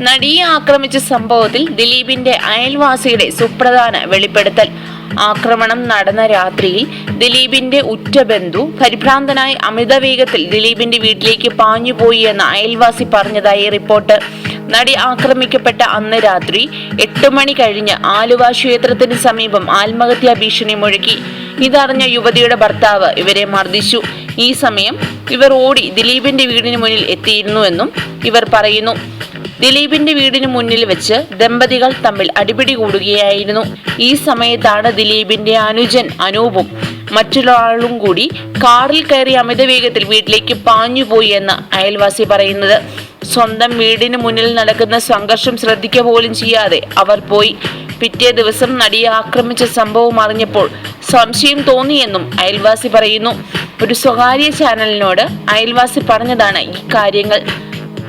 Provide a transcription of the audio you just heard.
നടിയെ ആക്രമിച്ച സംഭവത്തിൽ ദിലീപിന്റെ അയൽവാസിയുടെ സുപ്രധാന വെളിപ്പെടുത്തൽ. ആക്രമണം നടന്ന രാത്രിയിൽ ദിലീപിന്റെ ഉറ്റ ബന്ധു പരിഭ്രാന്തനായി അമിത വേഗത്തിൽ ദിലീപിന്റെ വീട്ടിലേക്ക് പാഞ്ഞുപോയി എന്ന് അയൽവാസി പറഞ്ഞതായി റിപ്പോർട്ട്. നടി ആക്രമിക്കപ്പെട്ട അന്ന് രാത്രി എട്ട് മണി കഴിഞ്ഞ് ആലുവ ക്ഷേത്രത്തിന് സമീപം ആത്മഹത്യാ ഭീഷണി മുഴക്കി. ഇതറിഞ്ഞ യുവതിയുടെ ഭർത്താവ് ഇവരെ മർദ്ദിച്ചു. ഈ സമയം ഇവർ ഓടി ദിലീപിന്റെ വീടിന് മുന്നിൽ എത്തിയിരുന്നുവെന്നും ഇവർ പറയുന്നു. ദിലീപിന്റെ വീടിന് മുന്നിൽ വെച്ച് ദമ്പതികൾ തമ്മിൽ അടിപിടി കൂടുകയായിരുന്നു. ഈ സമയത്താണ് ദിലീപിന്റെ അനുജൻ അനൂപും മറ്റൊരാളും കൂടി കാറിൽ കയറി അമിത വേഗത്തിൽ വീട്ടിലേക്ക് പാഞ്ഞുപോയി എന്ന് അയൽവാസി പറയുന്നത്. സ്വന്തം വീടിന് മുന്നിൽ നടക്കുന്ന സംഘർഷം ശ്രദ്ധിക്ക പോലും ചെയ്യാതെ അവർ പോയി. പിറ്റേ ദിവസം നടിയെ ആക്രമിച്ച സംഭവം അറിഞ്ഞപ്പോൾ സംശയം തോന്നിയെന്നും അയൽവാസി പറയുന്നു. ഒരു സ്വകാര്യ ചാനലിനോട് അയൽവാസി പറഞ്ഞതാണ് ഈ കാര്യങ്ങൾ.